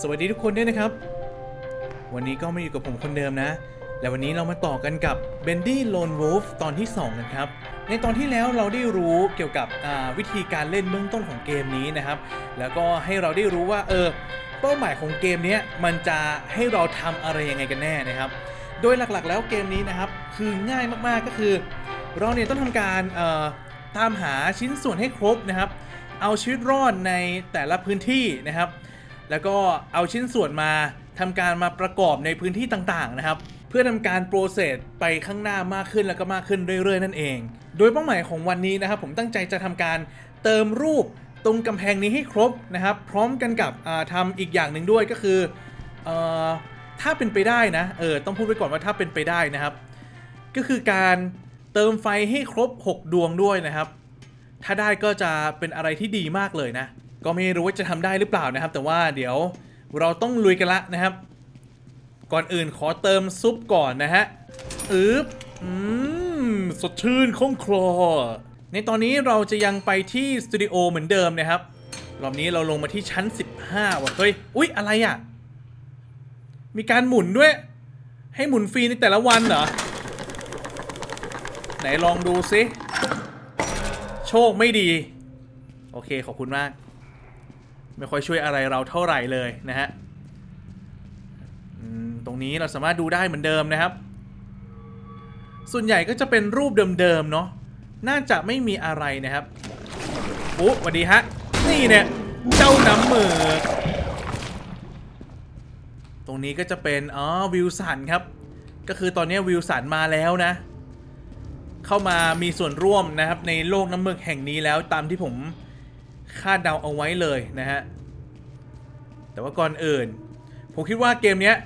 สวัสดีทุกคนด้วยนะครับ วันนี้ก็มาอยู่กับผมคนเดิมนะ และวันนี้เรามาต่อกันกับ b e n d y Lone Wolf ตอนที่2นะครับ ในตอนที่แล้วเราได้รู้เกี่ยวกับวิธีการเล่นเบื้องต้นของเกมนี้นะครับ แล้วก็ให้เราได้รู้ว่าเออเป้าหมายของเกมนี้มันจะให้เราทำอะไรยังไงกันแน่นะครับ โดยหลักๆ แล้วเกมนี้นะครับคือง่ายมากๆก็คือ เราเนี่ยต้องทำการตามหาชิ้นส่วนให้ครบนะครับ เอาชีวิตรอดในแต่ละพื้นที่นะครับ แล้วก็เอาชิ้นส่วนมาทำการมาประกอบในพื้นที่ต่างๆนะครับ เพื่อทำการโปรเซสไปข้างหน้ามากขึ้นแล้วก็มากขึ้นเรื่อยๆนั่นเอง โดยเป้าหมายของวันนี้นะครับ ผมตั้งใจจะทำการเติมรูปตรงกำแพงนี้ให้ครบนะครับ พร้อมกันกับอ่าทำอีกอย่างหนึ่งด้วยก็คือออถ้าเป็นไปได้นะเออต้องพูดไว้ก่อนว่าถ้าเป็นไปได้นะครับ ก็คือการเติมไฟให้ครบ 6 ดวงด้วยนะครับ ถ้าได้ก็จะเป็นอะไรที่ดีมากเลยนะ ก็ไม่รู้ว่าจะทำได้หรือเปล่านะครับ แต่ว่าเดี๋ยวเราต้องลุยกันละนะครับ ก่อนอื่นขอเติมซุปก่อนนะฮะอึ๊บอืมสดชื่นคล่องคลอ ในตอนนี้เราจะยังไปที่สตูดิโอเหมือนเดิมนะครับรอบนี้เราลงมาที่ชั้น 15ว่ะเฮ้ยอุ๊ย อะไรอะ มีการหมุนด้วย ให้หมุนฟรีในแต่ละวันเหรอ ไหนลองดูซิ โชคไม่ดี โอเคขอบคุณมาก ไม่ค่อยช่วยอะไรเราเท่าไหร่เลยนะฮะตรงนี้เราสามารถดูได้เหมือนเดิมนะครับ ส่วนใหญ่ก็จะเป็นรูปเดิมๆเนาะน่าจะไม่มีอะไรนะครับปุ๊สวัสดีฮะ นี่เนี่ยเจ้าน้ำมือตรงนี้ก็จะเป็นอ๋อวิวสันครับ ก็คือตอนนี้วิวสันมาแล้วนะ เข้ามามีส่วนร่วมนะครับในโลกน้ำหมึกแห่งนี้แล้วตามที่ผม คาดเดาเอาไว้เลยนะฮะ แต่ว่าก่อนอื่น ผมคิดว่าเกมเนี้ย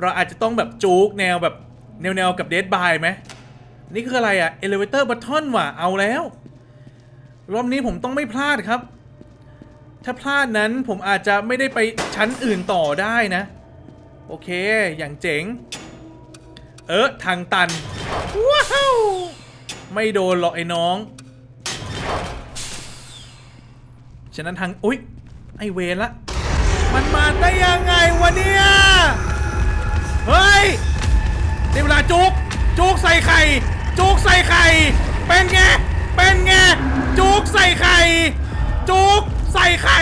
เราอาจจะต้องแบบจูกแนวแบบแนวๆกับ Dead by ไหมนี่คืออะไรอะ Elevator Button ว่ะเอาแล้ว รอบนี้ผมต้องไม่พลาดครับ ถ้าพลาดนั้นผมอาจจะไม่ได้ไปชั้นอื่นต่อได้นะ โอเค อย่างเจ๋ง เออทางตัน ว้าว ไม่โดนหรอกไอ้น้อง ฉะ นั้นทางอุ๊ยไอเวรละ มันมาได้ยังไงวะเนี่ย เฮ้ยเวลาจุกจุกใส่ไข่ จุกใส่ไข่ เป็นไง เป็นไง จุกใส่ไข่ จุกใส่ไข่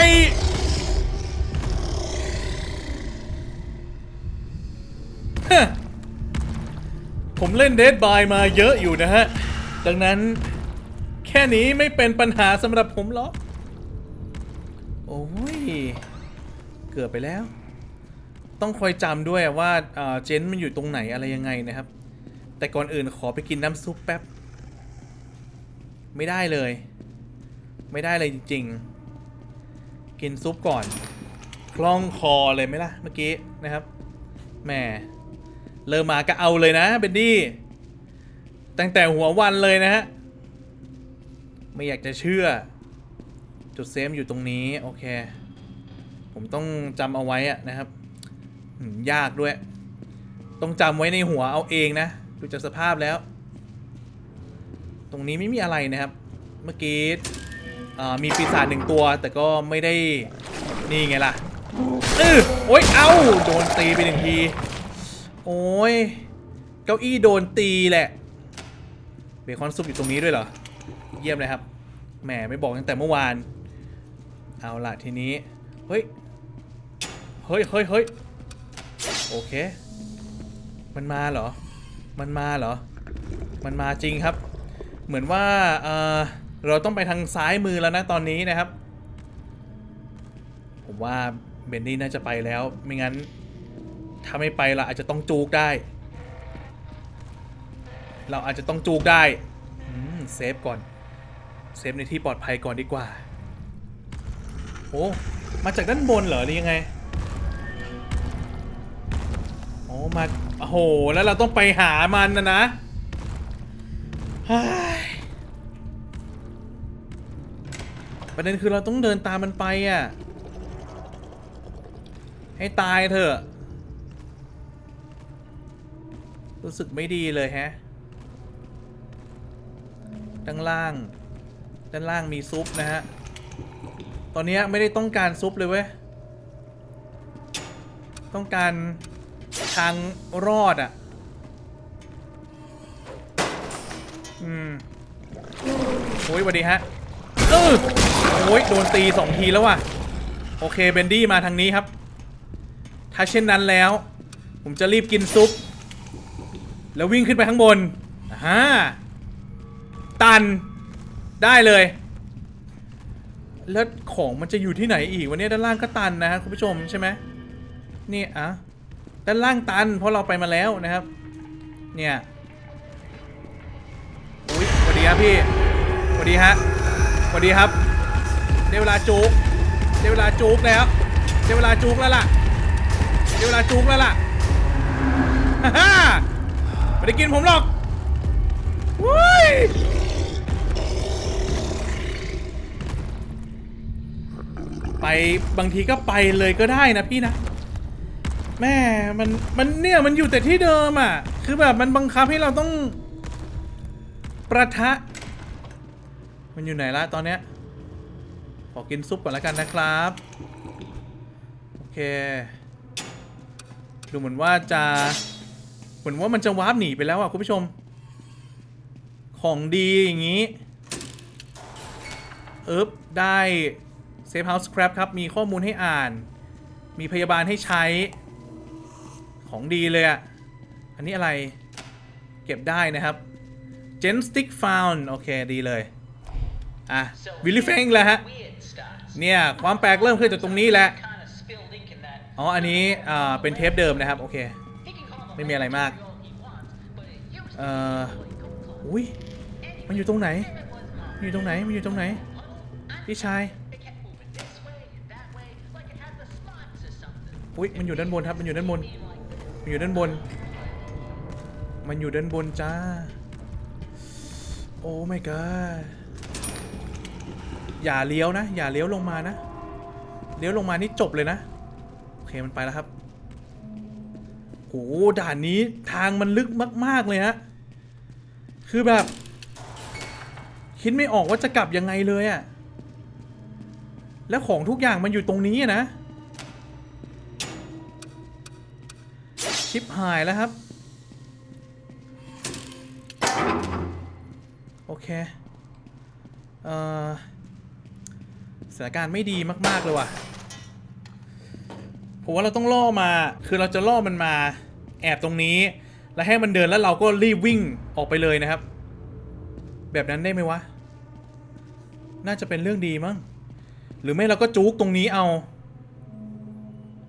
ผมเล่นเด d บายมาเยอะอยู่นะฮะ ดังนั้นแค่นี้ไม่เป็นปัญหาสำหรับผมหรอก โอ้ย เกือบไปแล้ว ต้องคอยจำด้วยว่าเจนมันอยู่ตรงไหนอะไรยังไงนะครับ แต่ก่อนอื่นขอไปกินน้ำซุปแป๊บ ไม่ได้เลย ไม่ได้เลยจริง ๆ กินซุปก่อน คล่องคอเลยไหมล่ะเมื่อกี้นะครับ แหม เริ่มมาก็เอาเลยนะเบนดี้ ตั้งแต่หัววันเลยนะฮะ ไม่อยากจะเชื่อ จุดเซฟอยู่ตรงนี้ โอเค ผมต้องจำเอาไว้อะนะครับยากด้วย ต้องจำไว้ในหัวเอาเองนะ ดูจากสภาพแล้ว ตรงนี้ไม่มีอะไรนะครับ เมื่อกี้มีปีศาจหนึ่งตัว แต่ก็ไม่ได้นี่ไงล่ะเออโอ๊ยเอ้าโดนตีไปหนึ่งที โอ้ยเก้าอี้โดนตีแหละ เบคอนซุปอยู่ตรงนี้ด้วยเหรอ เยี่ยมเลยครับ แหมไม่บอกตั้งแต่เมื่อวาน เอาละทีนี้ เฮ้ย เฮ้ยเฮ้ยเฮ้ยโอเค มันมาเหรอ มันมาเหรอ มันมาจริงครับ เหมือนว่าเออเราต้องไปทางซ้ายมือแล้วนะตอนนี้นะครับ ผมว่าเบนนี่น่าจะไปแล้ว ไม่งั้น ถ้าไม่ไปเราอาจจะต้องจูกได้ เราอาจจะต้องจูกได้เซฟก่อน เซฟในที่ปลอดภัยก่อนดีกว่า โอ้มาจากด้านบนเหรอหรือยังไงโอ้มาโอ้โหแล้วเราต้องไปหามันนะนะประเด็นคือเราต้องเดินตามมันไปอะ ให้ตายเถอะ รู้สึกไม่ดีเลยฮะด้านล่าง ด้านล่างมีซุปนะฮะ ตอนนี้ไม่ได้ต้องการซุปเลยเว้ย ต้องการทางรอดอะ อืมโอ้ยสวัสดีฮะ เออโอ้ยโดนตีสองทีแล้วว่ะ โอเคเบนดี้มาทางนี้ครับ ถ้าเช่นนั้นแล้ว ผมจะรีบกินซุป แล้ววิ่งขึ้นไปข้างบนอ่าตัน ได้เลย แล้วของมันจะอยู่ที่ไหนอีกวันนี้ด้านล่างก็ตันนะฮะคุณผู้ชมใช่ไหมนี่อะด้านล่างตัน เพราะเราไปมาแล้วนะครับ เนี่ยอุ้ยสวัสดีครับพี่สวัสดีฮะสวัสดีครับได้เวลาจุกได้เวลาจุกแล้วได้เวลาจุกแล้วล่ะได้เวลาจุกแล้วล่ะฮ่าฮ่าไม่ได้กินผมหรอกวุ้ย ไปบางทีก็ไปเลยก็ได้นะพี่นะ แม่มันมันเนี่ยมันอยู่แต่ที่เดิมอะ คือแบบมันบังคับให้เราต้อง ประทะ มันอยู่ไหนละตอนเนี้ยขอกินซุปก่อนแล้วกันนะครับ โอเค ดูเหมือนว่าจะเหมือนว่ามันจะวาร์ปหนีไปแล้วอะคุณผู้ชม ของดีอย่างนี้ เอ๊บได้ เซฟเฮาส์ครับครับ มีข้อมูลให้อ่าน มีพยาบาลให้ใช้ ของดีเลยอะอันนี้อะไร เก็บได้นะครับ Gen Stick Found โอเคดีเลย อะวิลลี่เฟงแล้วฮะ เนี่ย ความแปลกเริ่มขึ้นจากตรงนี้แหละ อ๋อ อันนี้อ่าเป็นเทปเดิมนะครับ โอเค ไม่มีอะไรมาก เอ่อ อุ้ยมันอยู่ตรงไหนมันอยู่ตรงไหน มันอยู่ตรงไหน พี่ชาย อุ้ยมันอยู่ด้านบนครับ มันอยู่ด้านบน มันอยู่ด้านบน มันอยู่ด้านบนจ้า โอ้ my god อย่าเลี้ยวนะ อย่าเลี้ยวลงมานะ เลี้ยวลงมานี่จบเลยนะ โอเคมันไปแล้วครับโหด่านนี้ทางมันลึกมาก ๆ เลยฮะ คือแบบ คิดไม่ออกว่าจะกลับยังไงเลยอะแล้วของทุกอย่างมันอยู่ตรงนี้นะ ชิปหายแล้วครับ โอเค เอ่อ สถานการณ์ไม่ดีมากๆเลยว่ะ ผมว่าเราต้องล่อมา คือเราจะล่อมันมาแอบตรงนี้ แล้วให้มันเดินแล้วเราก็รีบวิ่งออกไปเลยนะครับ แบบนั้นได้ไหมวะ น่าจะเป็นเรื่องดีมั้ง หรือไม่เราก็จุกตรงนี้เอา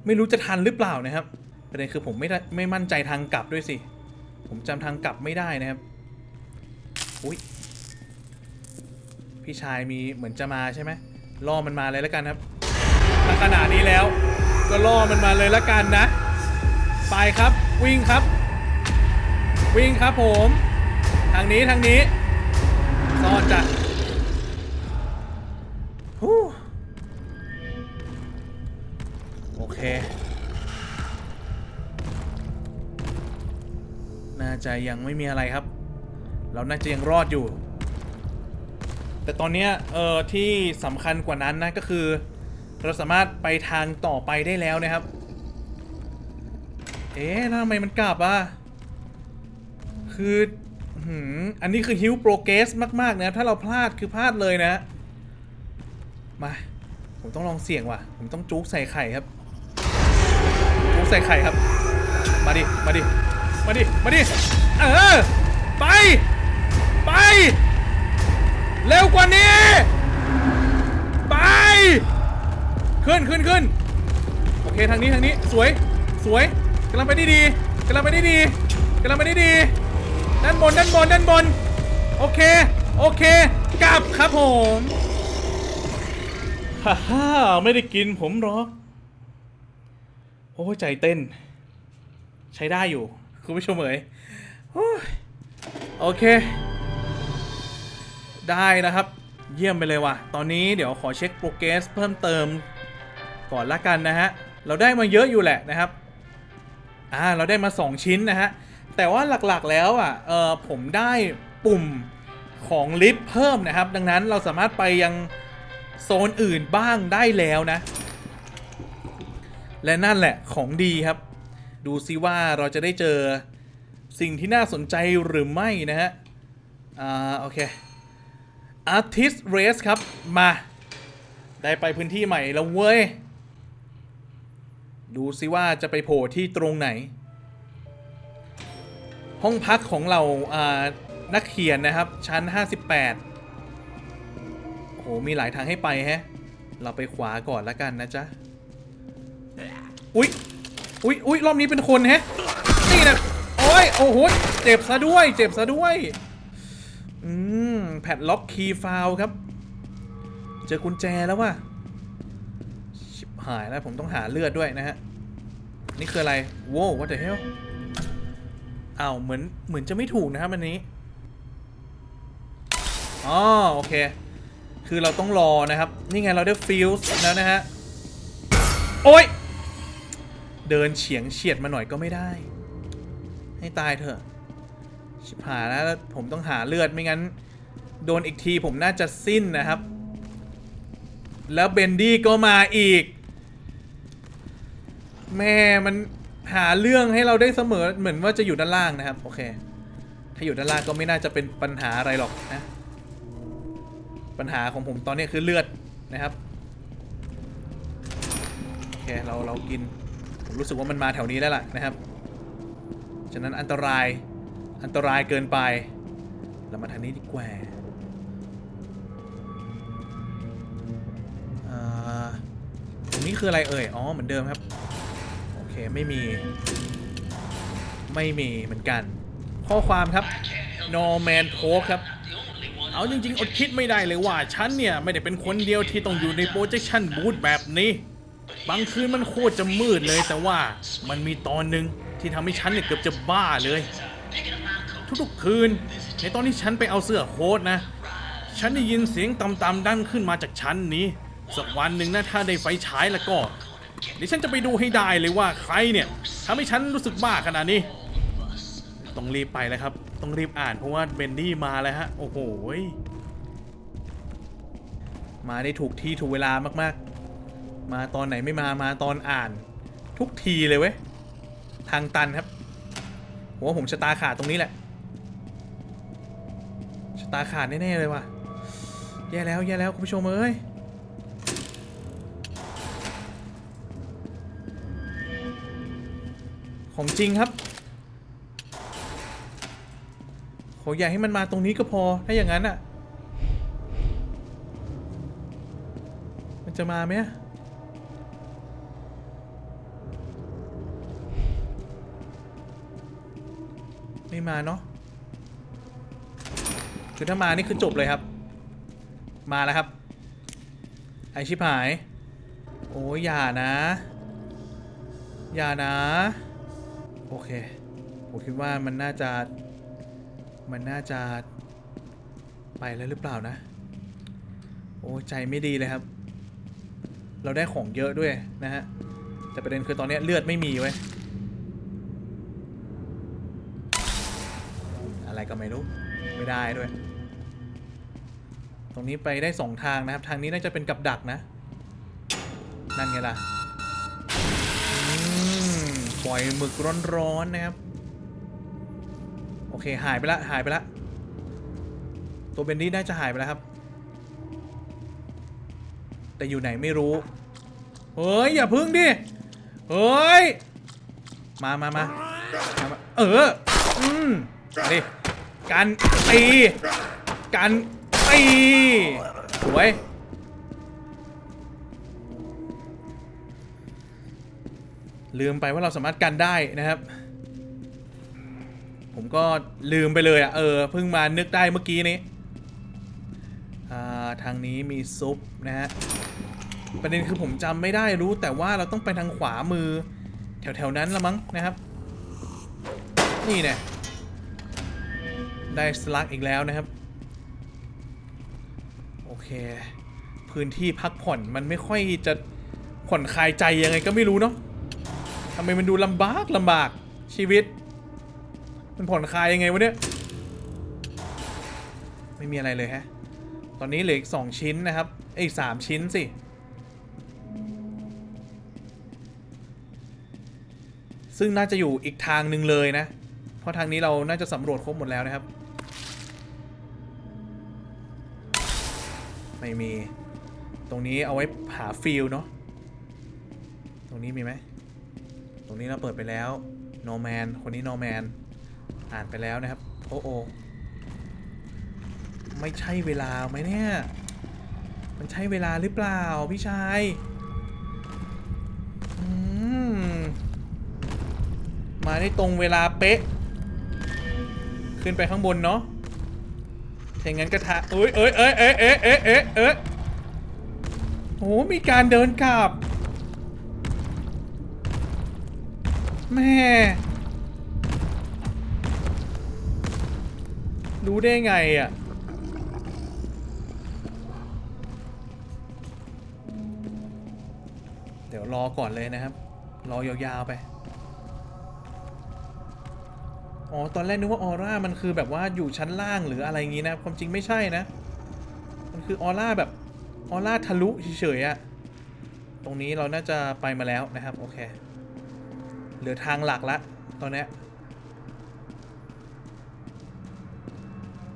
ไม่รู้จะทันหรือเปล่านะครับ ประเด็นคือผมไม่ได้ไม่มั่นใจทางกลับด้วยสิ ผมจำทางกลับไม่ได้นะครับอุ้ยพี่ชายมีเหมือนจะมาใช่ไหมล่อมันมาเลยแล้วกันครับถ้าขนาดนี้แล้ว ก็ล่อมันมาเลยแล้วกันนะ ไปครับวิ่งครับ วิ่งครับผม ทางนี้ทางนี้ซ่อนจ้ะ จะยังไม่มีอะไรครับ เราน่าจะยังรอดอยู่ แต่ตอนนี้เออที่สำคัญกว่านั้นนะก็คือ เราสามารถไปทางต่อไปได้แล้วนะครับ เอ๊ะทำไมมันกลับอะ คืออันนี้คือฮิวโปรเกรสมาก ๆ นะ ถ้าเราพลาดคือพลาดเลยนะ มา ผมต้องลองเสี่ยงว่ะ ผมต้องจุกใส่ไข่ครับ จุกใส่ไข่ครับ มาดิ มาดิ มาดิ มาดิ เออ ไป ไป เร็วกว่านี้ ไป ขึ้นขึ้นขึ้นโอเคทางนี้ทางนี้ สวย สวยกำลังไปได้ดีกำลังไปได้ดีกำลังไปได้ดีด้านบนด้านบนด้านบน โอเค โอเค กลับครับผมฮ่าฮ่าไม่ได้กินผมหรอก โอ้ใจเต้น ใช้ได้อยู่ คุณผู้ชมเอ๋ยโอ้ยโอเค ได้นะครับ เยี่ยมไปเลยว่ะ ตอนนี้เดี๋ยวขอเช็คโปรเกรสเพิ่มเติมก่อนละกันนะฮะ เราได้มาเยอะอยู่แหละนะครับ อ่า เราได้มา 2 ชิ้นนะฮะ แต่ว่าหลักๆแล้วอะ เออผมได้ปุ่มของลิฟต์เพิ่มนะครับ ดังนั้นเราสามารถไปยังโซนอื่นบ้างได้แล้วนะ และนั่นแหละของดีครับ ดูซิว่าเราจะได้เจอสิ่งที่น่าสนใจหรือไม่นะฮะ อ่า โอเค Artist Race ครับ มา ได้ไปพื้นที่ใหม่แล้วเว้ย ดูซิว่าจะไปโผล่ที่ตรงไหน ห้องพักของเรา อ่า นักเขียนนะครับ ชั้น 58 โอ้โห มีหลายทางให้ไปแฮะ เราไปขวาก่อนล้วกันนะจ๊ะ อุ๊ย อุ๊ยอุ๊ยรอบนี้เป็นคนแฮะนี่นะโอ้ยโอ้โหเจ็บซะด้วย เจ็บซะด้วยอืมแพดล็อกคีย์ฟาวครับ เจอกุญแจแล้วว่ะชิบหายแล้วผมต้องหาเลือดด้วยนะฮะ นี่คืออะไรโว้ what the hell อ้าวเหมือนเหมือนจะไม่ถูกนะครับอันนี้อ๋อโอเค คือเราต้องรอนะครับ นี่ไงเราได้ฟิลส์แล้วนะฮะ โอ้ย เดินเฉียงเฉียดมาหน่อยก็ไม่ได้ ให้ตายเถอะ ชิบหายแล้วผมต้องหาเลือดไม่งั้น โดนอีกทีผมน่าจะสิ้นนะครับ แล้วเบนดี้ก็มาอีก แม่มันหาเรื่องให้เราได้เสมอเหมือนว่าจะอยู่ด้านล่างนะครับ โอเค ถ้าอยู่ด้านล่างก็ไม่น่าจะเป็นปัญหาอะไรหรอกนะ ปัญหาของผมตอนนี้คือเลือดนะครับ โอเค เราเรากิน ผมรู้สึกว่ามันมาแถวนี้แล้วล่ะนะครับ ฉะนั้นอันตราย อันตรายเกินไป เรามาทางนี้ดีกว่าอ่าตรงนี้คืออะไรเอ่ย อ๋อ เหมือนเดิมครับ โอเค ไม่มี ไม่มีเหมือนกัน ข้อความครับ no man talk ครับ เอาจริงๆ อดคิดไม่ได้เลยว่า ฉันเนี่ย ไม่ได้เป็นคนเดียวที่ต้องอยู่ใน projection booth แบบนี้ บางคืนมันโคตรจะมืดเลย แต่ว่ามันมีตอนหนึ่งที่ทำให้ฉันเนี่ยเกือบจะบ้าเลย ทุกๆคืน ในตอนที่ฉันไปเอาเสื้อโค้ทนะ ฉันได้ยินเสียงต่ำๆดังขึ้นมาจากชั้นนี้ สักวันหนึ่งนะถ้าได้ไฟฉายแล้วก็เดี๋ยวฉันจะไปดูให้ได้เลยว่าใครเนี่ยทำให้ฉันรู้สึกบ้าขนาดนี้ ต้องรีบไปแล้วครับ ต้องรีบอ่านเพราะว่าเบนดี้มาแล้วฮะ โอ้โหยมาได้ถูกที่ถูกเวลามากๆ มาตอนไหนไม่มามาตอนอ่าน ทุกทีเลยเว้ย ทางตันครับผมว่าผมชะตาขาดตรงนี้แหละชะตาขาดแน่ๆเลยว่ะแย่แล้วแย่แล้วคุณผู้ชมเอ้ยของจริงครับขออย่าให้มันมาตรงนี้ก็พอถ้าอย่างนั้นอะ มันจะมาไหม ไม่มาเนาะคือถ้ามานี่คือจบเลยครับ มาแล้วครับ ไอชิบหาย โอ้ยอย่านะ อย่านะ โอเค ผมคิดว่ามันน่าจะ มันน่าจะ ไปแล้วหรือเปล่านะ โอ้ใจไม่ดีเลยครับ เราได้ของเยอะด้วยนะฮะ แต่ประเด็นคือตอนนี้เลือดไม่มีเว้ย อะไร ก็ไม่รู้ ไม่ได้ด้วย ตรงนี้ไปได้สองทางนะครับ ทางนี้น่าจะเป็นกับดักนะ นั่นไงล่ะปล่อยหมึกร้อนๆนะครับ โอเคหายไปละ หายไปละ ตัวเบนดี้น่าจะหายไปแล้วครับ แต่อยู่ไหนไม่รู้ เฮ้ย อย่าพึ่งดิ เฮ้ย มามามามามาเออ อืมดิ การตีการตีสวยลืมไปว่าเราสามารถกันได้นะครับ ผมก็ลืมไปเลยอะเออเพิ่งมานึกได้เมื่อกี้นี้าทางนี้มีซุปนะฮะประเด็นคือผมจำไม่ได้รู้แต่ว่าเราต้องไปทางขวามือ แถวๆนั้นละมั้งนะครับ นี่เนี่ย ได้สลักอีกแล้วนะครับ โอเค พื้นที่พักผ่อนมันไม่ค่อยจะผ่อนคลายใจยังไงก็ไม่รู้เนาะทำไมมันดูลำบากลำบากชีวิต มันผ่อนคลายยังไงวะเนี่ย ไม่มีอะไรเลยฮะ ตอนนี้เหลืออีกสองชิ้นนะครับเอ้ยอีกสามชิ้นสิซึ่งน่าจะอยู่อีกทางหนึ่งเลยนะ เพราะทางนี้เราน่าจะสำรวจครบหมดแล้วนะครับ ไม่มี ตรงนี้เอาไว้หาฟิลเนาะ ตรงนี้มีไหม ตรงนี้เราเปิดไปแล้ว no man คนนี้ no man อ่านไปแล้วนะครับ โอ้โอไม่ใช่เวลาไหมเนี่ย มันใช่เวลาหรือเปล่า พี่ชายมมาได้ตรงเวลาเป๊ะ ขึ้นไปข้างบนเนาะ ถ้างั้นก็ทะเอ้ยเอ้ยเอ้ยเอ้ยเอ้ยเอ้ยเอ้ยเอ้ยโอ้มีการเดินกลับ แม่ รู้ได้ไงอะเดี๋ยวรอก่อนเลยนะครับ รอยาวๆไป อ๋อ ตอนแรกนึกว่าออร่ามันคือแบบว่าอยู่ชั้นล่างหรืออะไรงี้นะ ความจริงไม่ใช่นะ มันคือออร่าแบบออร่าทะลุเฉยๆอะตรงนี้เราน่าจะไปมาแล้วนะครับ โอเค เหลือทางหลักละ ตอนนี้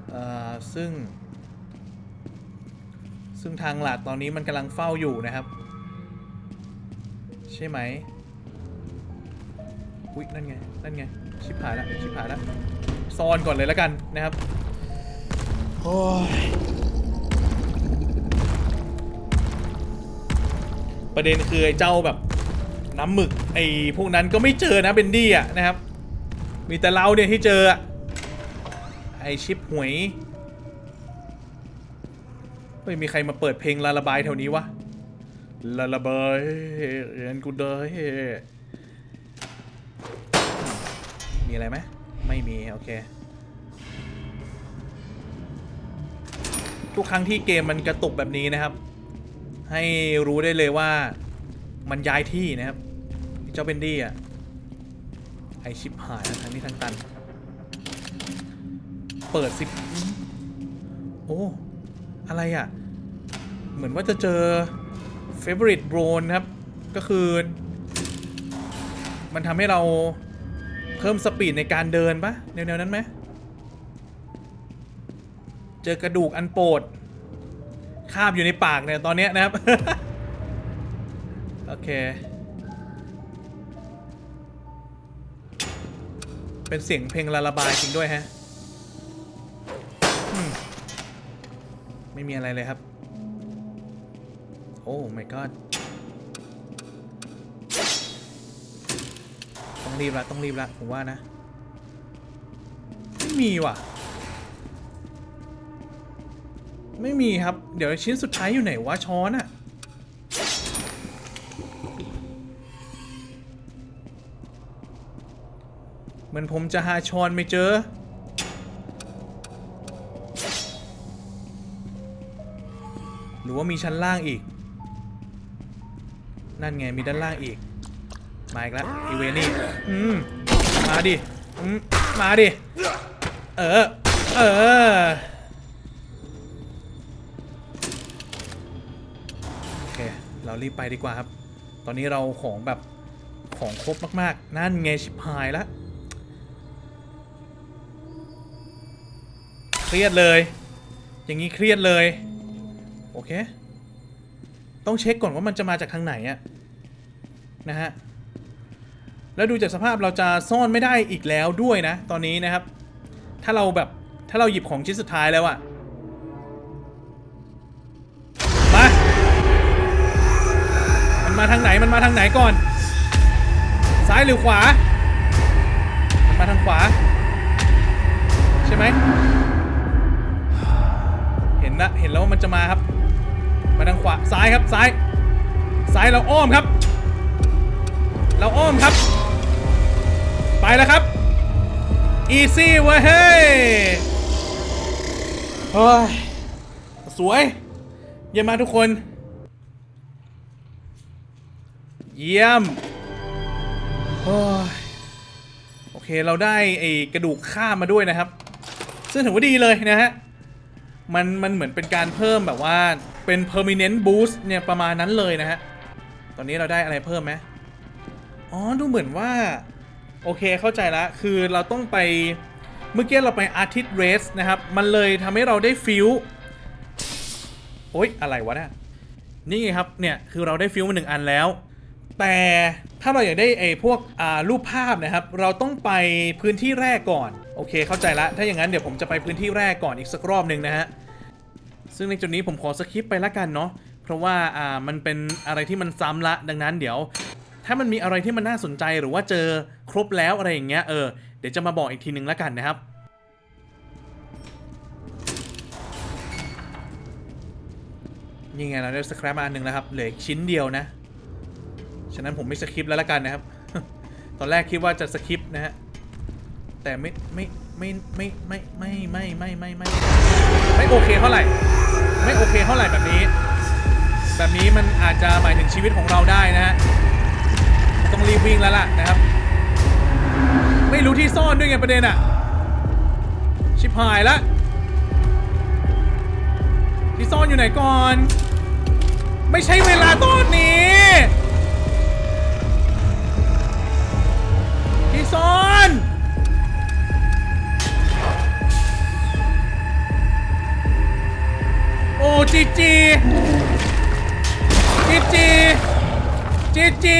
เอ่อซึ่ง ซึ่งทางหลักตอนนี้มันกำลังเฝ้าอยู่นะครับ ใช่ไหม อุ๊ย นั่นไง นั่นไง ชิบหายแล้วชิบหายแล้วซ่อนก่อนเลยแล้วกันนะครับโอ้ยประเด็นคือไอ้เจ้าแบบน้ำหมึกไอ้พวกนั้นก็ไม่เจอนะเบนดี้อะนะครับ มีแต่เราเนี่ยที่เจอไอชิปหวยไม่มีใครมาเปิดเพลงลาลาบายแถวนี้วะลาลาบายเรียนกูเด้ มีอะไรไหมไม่มี โอเค ทุกครั้งที่เกมมันกระตุกแบบนี้นะครับ ให้รู้ได้เลยว่ามันย้ายที่นะครับ เจ้าเบนดี้อะ ไอชิปหายแล้วทางนี้ทางตัน เปิดสิโอ้ อะไรอะ เหมือนว่าจะเจอ favorite drone ครับ ก็คือ มันทำให้เรา เพิ่มสปีดในการเดินปะแนวๆนั้นไหมเจอกระดูกอันโปรดคาบอยู่ในปากเนี่ยตอนเนี้ยนะครับ โอเค เป็นเสียงเพลงลาลาบายจริงด้วยฮะไม่มีอะไรเลยครับ โอ้ my god ต้องรีบละต้องรีบละผมว่านะ ไม่มีว่ะ ไม่มีครับ เดี๋ยวชิ้นสุดท้ายอยู่ไหนวะช้อนอะเหมือนผมจะหาช้อนไม่เจอหรือว่ามีชั้นล่างอีก นั่นไงมีด้านล่างอีก มาอีกแล้วอีเวนี่อืมมาดิอืมมาดิ เออ เออ โอเค เรารีบไปดีกว่าครับ ตอนนี้เราของแบบของครบมากๆ นั่นไงชิบหายแล้วเครียดเลย อย่างนี้เครียดเลย โอเค ต้องเช็คก่อนว่ามันจะมาจากทางไหนอะนะฮะ แล้วดูจากสภาพเราจะซ่อนไม่ได้อีกแล้วด้วยนะ ตอนนี้นะครับ ถ้าเราแบบถ้าเราหยิบของชิ้นสุดท้ายแล้วอะมามันมาทางไหนมันมาทางไหนก่อน ซ้ายหรือขวา มันมาทางขวา ใช่ไหมเห็นนะเห็นแล้วว่ามันจะมาครับ มาทางขวาซ้ายครับซ้าย ซ้ายเราอ้อมครับ เราอ้อมครับ ไปแล้วครับ อีซี่เว้ยเฮ้ยเฮ้ย สวย เยี่ยมมากทุกคน เยี่ยมโอ้ยโอเคเราได้ไอ้กระดูกข้ามมาด้วยนะครับ ซึ่งถือว่าดีเลยนะฮะ มันมันเหมือนเป็นการเพิ่มแบบว่าเป็น permanent boost เนี่ยประมาณนั้นเลยนะฮะ ตอนนี้เราได้อะไรเพิ่มไหมอ๋อ ดูเหมือนว่า โอเคเข้าใจละคือเราต้องไปเมื่อกี้เราไปอาร์ติสเรสนะครับ มันเลยทำให้เราได้ฟิลโอ๊ยอะไรวะเนี่ยนี่ไงครับเนี่ยคือเราได้ฟิลมาหนึ่งอันแล้ว แต่ถ้าเราอยากได้ไอ้พวกอ่ารูปภาพนะครับ เราต้องไปพื้นที่แรกก่อน โอเคเข้าใจละถ้าอย่างนั้นเดี๋ยวผมจะไปพื้นที่แรกก่อนอีกสักรอบหนึ่งนะฮะซึ่งในจุดนี้ผมขอสคิปไปละกันเนาะเพราะว่าอ่ามันเป็นอะไรที่มันซ้ำละดังนั้นเดี๋ยว ถ้ามันมีอะไรที่มันน่าสนใจหรือว่าเจอครบแล้วอะไรอย่างเงี้ยเออเดี๋ยวจะมาบอกอีกทีหนึ่งละกันนะครับนี่ไงเราได้สครับมาอันหนึ่งแล้วครับเหลือชิ้นเดียวนะ ฉะนั้นผมไม่สคริปแล้วละกันนะครับ ตอนแรกคิดว่าจะสคริปนะฮะ แต่ไม่ไม่ไม่ไม่ไม่ไม่ไม่ไม่ไม่ไม่ไม่โอเคเท่าไหร่ ไม่โอเคเท่าไหร่แบบนี้ แบบนี้มันอาจจะหมายถึงชีวิตของเราได้นะฮะ ต้องรีบวิ่งแล้วล่ะนะครับ ไม่รู้ที่ซ่อนด้วยไงประเด็นอะชิบหายละที่ซ่อนอยู่ไหนก่อน ไม่ใช่เวลาตอนนี้ ที่ซ่อนโอ้จีจีจีจีจีจี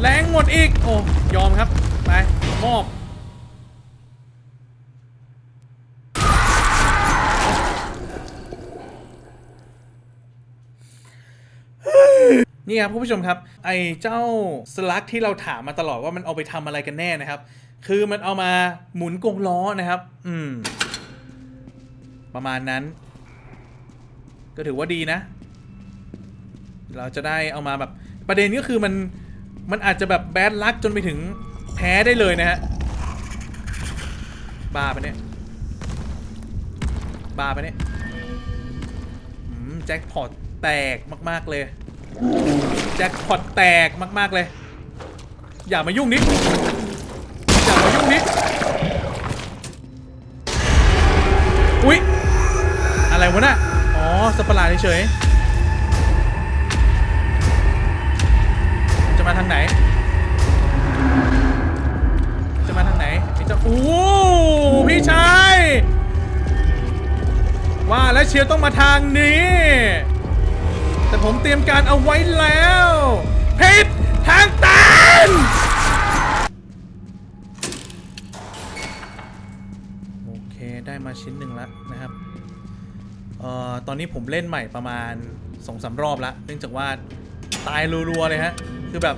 แรงหมดอีก โอ้ ยอมครับ ไป มอบ นี่ครับคุณผู้ชมครับ ไอ้เจ้าสลักที่เราถามมาตลอดว่ามันเอาไปทำอะไรกันแน่นะครับ คือมันเอามาหมุนกงล้อนะครับ อืม ประมาณนั้น ก็ถือว่าดีนะ เราจะได้เอามาแบบประเด็นก็คือมัน มันอาจจะแบบแบดลักจนไปถึงแพ้ได้เลยนะฮะบ้าปะเนี่ยบ้าปะเนี่ยแจ็คพอตแตกมาก ๆ เลย แจ็คพอตแตกมาก ๆ เลย อย่ามายุ่งนิดอย่ามายุ่งนิดอุ๊ย อะไรวะน่ะอ๋อสปาร์หลาเฉยๆ มาทางไหน จะมาทางไหนนี่จะโอ้พี่ชายว่าแล้วเชียวต้องมาทางนี้ แต่ผมเตรียมการเอาไว้แล้วผิดทางตันโอเคได้มาชิ้นหนึ่งแล้วนะครับเอ่อตอนนี้ผมเล่นใหม่ประมาณ2องสารอบแล้วเนื่องจากว่า ตายรัวๆเลยฮะ คือแบบ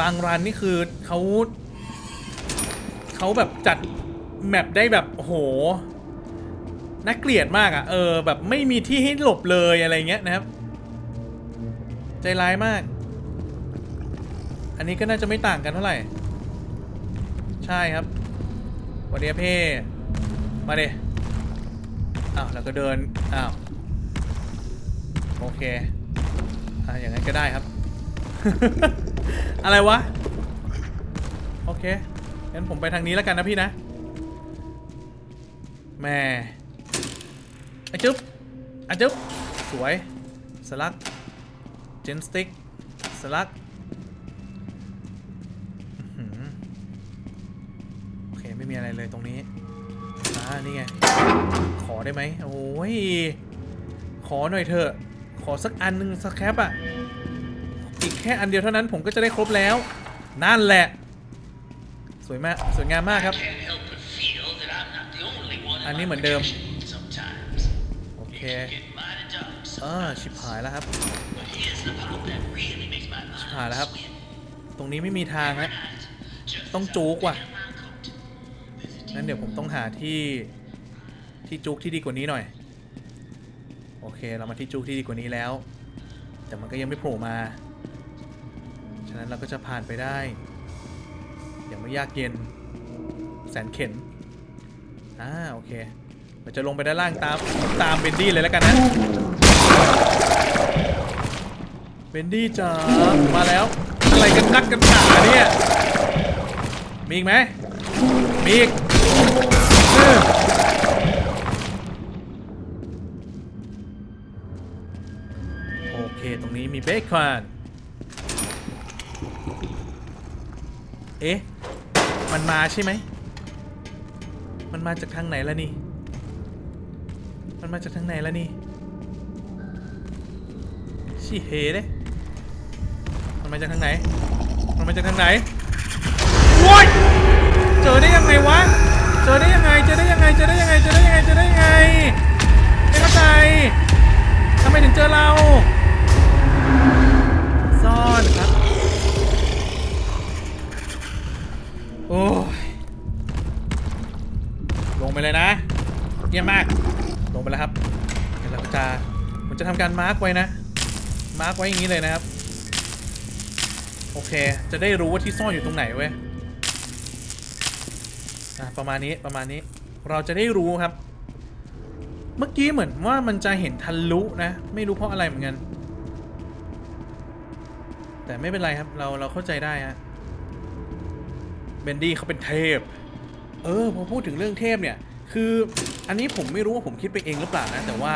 บางรันนี่คือเขาเขาแบบจัดแมปได้แบบโอ้โหน่าเกลียดมากอะ่ะ เออ แบบไม่มีที่ให้หลบเลยอะไรเงี้ยนะครับ ใจร้ายมาก อันนี้ก็น่าจะไม่ต่างกันเท่าไหร่ ใช่ครับสวันนี้เพ่มาเดอ้าวแล้วก็เดิน อ้าว โอเค อ่าอย่างนั้นก็ได้ครับ อะไรวะ โอเค งั้นผมไปทางนี้แล้วกันนะพี่นะแม่อะจุ๊บอะจุ๊บสวย สลัก เจนสติ๊ก สลักโอเค ไม่มีอะไรเลยตรงนี้อ่านี่ไง ขอได้ไหม โอ้ย ขอหน่อยเถอะ อสักอันหนึ่งสักแคปอะอีกแค่อันเดียวเท่านั้นผมก็จะได้ครบแล้ว นั่นแหละ สวยมาก สวยงามมากครับ อันนี้เหมือนเดิม โอเค Get mighty dark เออชิบหายแล้วครับ ชิบหายแล้วครับ ตรงนี้ไม่มีทางนะ just ต้องจุกว่ะงั้นเดี๋ยวผมต้องหาที่ที่จุกที่ดีกว่านี้หน่อย โอเคเรามาที่จุกที่ดีกว่านี้แล้ว แต่มันก็ยังไม่โผล่มา ฉะนั้นเราก็จะผ่านไปได้ อย่างไม่ยากเย็น แสนเข็นอ่าโอเค เราจะลงไปด้านล่างตามตามเบนดี้เลยแล้วกันนะ เบนดี้จ๋ามาแล้ว อะไรกันนักกันหนาเนี่ย มีอีกไหมมีอีก มีเบคอนเอ๊ะ มันมาใช่ไหม มันมาจากทางไหนล่ะนี่ มันมาจากทางไหนล่ะนี่ชิเฮเด้มันมาจากทางไหน มันมาจากทางไหนโว้ยเจอได้ยังไงวะ เจอได้ยังไง เจอได้ยังไง เจอได้ยังไง เจอได้ยังไง เจอได้ยังไง ไม่เข้าใจทำไมถึงเจอเรา อนครับ โอ้ย ลงไปเลยนะเยี่ยมมาก ลงไปแล้วครับเดี๋ยวเราจะผมจะทำการมาร์กไว้นะ มาร์กไว้อย่างนี้เลยนะครับ โอเค จะได้รู้ว่าที่ซ่อนอยู่ตรงไหนเว้ยอะประมาณนี้ประมาณนี้ เราจะได้รู้ครับ เมื่อกี้เหมือนว่ามันจะเห็นทะลุนะ ไม่รู้เพราะอะไรเหมือนกัน แต่ไม่เป็นไรครับ เราเราเข้าใจได้ฮะเบนดี้เขาเป็นเทพ เออพอพูดถึงเรื่องเทพเนี่ย คืออันนี้ผมไม่รู้ว่าผมคิดไปเองหรือเปล่านะ แต่ว่า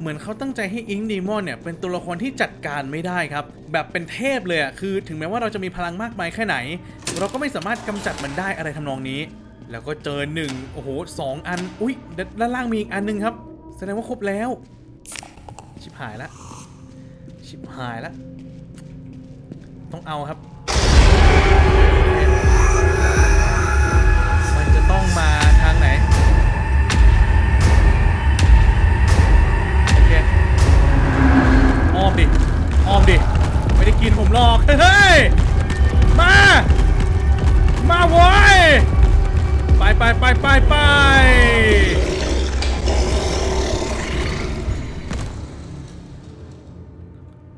เหมือนเขาตั้งใจให้อิงดีมอนเนี่ยเป็นตัวละครที่จัดการไม่ได้ครับ แบบเป็นเทพเลยอะคือถึงแม้ว่าเราจะมีพลังมากมายแค่ไหน เราก็ไม่สามารถกำจัดมันได้อะไรทำนองนี้ แล้วก็เจอหนึ่งโอ้โหสองอัน อุ้ยด้านด้านล่างมีอีกอันหนึงครับ แสดงว่าครบแล้ว ชิบหายละชิบหายละ ต้องเอาครับ มันจะต้องมาทางไหน โอเค อ้อมดิ อ้อมดิ ไม่ได้กินผมหรอก เฮ้ย มา มาโว้ยไปไปไปไปไป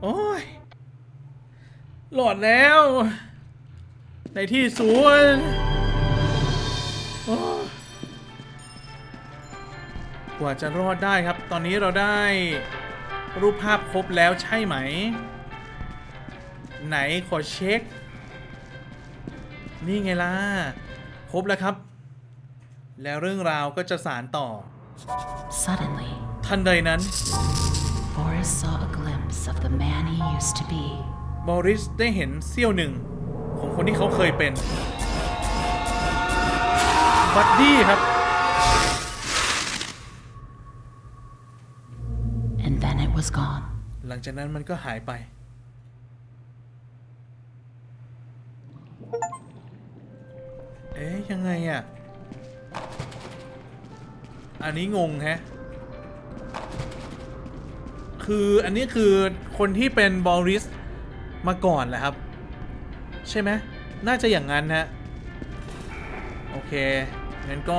โอ้ย หลอดแล้ว ในที่สวนโอ้กว่าจะรอดได้ครับ ตอนนี้เราได้รูปภาพครบแล้วใช่ไหม ไหนขอเช็ค นี่ไงล่ะ ครบแล้วครับ แล้วเรื่องราวก็จะสารต่อ Suddenly, ทันใดนั้น Boris saw a glimpse of the man he used to be. บอริสได้เห็นเสี้ยวหนึ่ง ของคนที่เขาเคยเป็น บัดดี้ครับ And then it was gone. หลังจากนั้นมันก็หายไป เอ๊ยยังไงอะ่ะ อันนี้งงแฮะ คืออันนี้คือคนที่เป็นบอริส มาก่อนแหละครับ ใช่ไหมน่าจะอย่างนั้นฮะโอเคงั้นก็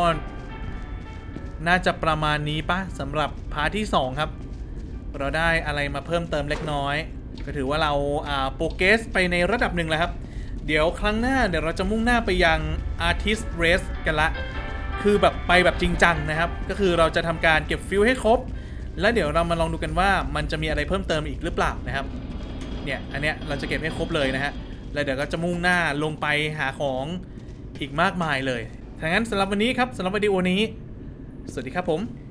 น่าจะประมาณนี้ปะสำหรับพาร์ทที่ 2 ครับ เราได้อะไรมาเพิ่มเติมเล็กน้อย ก็ถือว่าเราอ่าโปรเกสไปในระดับหนึ่งแล้วครับ เดี๋ยวครั้งหน้าเดี๋ยวเราจะมุ่งหน้าไปยัง Artist Race กันละ คือแบบไปแบบจริงจังนะครับ ก็คือเราจะทำการเก็บฟิลให้ครบ แล้วเดี๋ยวเรามาลองดูกันว่ามันจะมีอะไรเพิ่มเติมอีกหรือเปล่านะครับ เนี่ยอันเนี้ยเราจะเก็บให้ครบเลยนะฮะแล้วเดี๋ยวก็จะมุ่งหน้าลงไปหาของอีกมากมายเลยถ้างั้นสำหรับวันนี้ครับสำหรับวิดีโอนี้ สวัสดีครับผม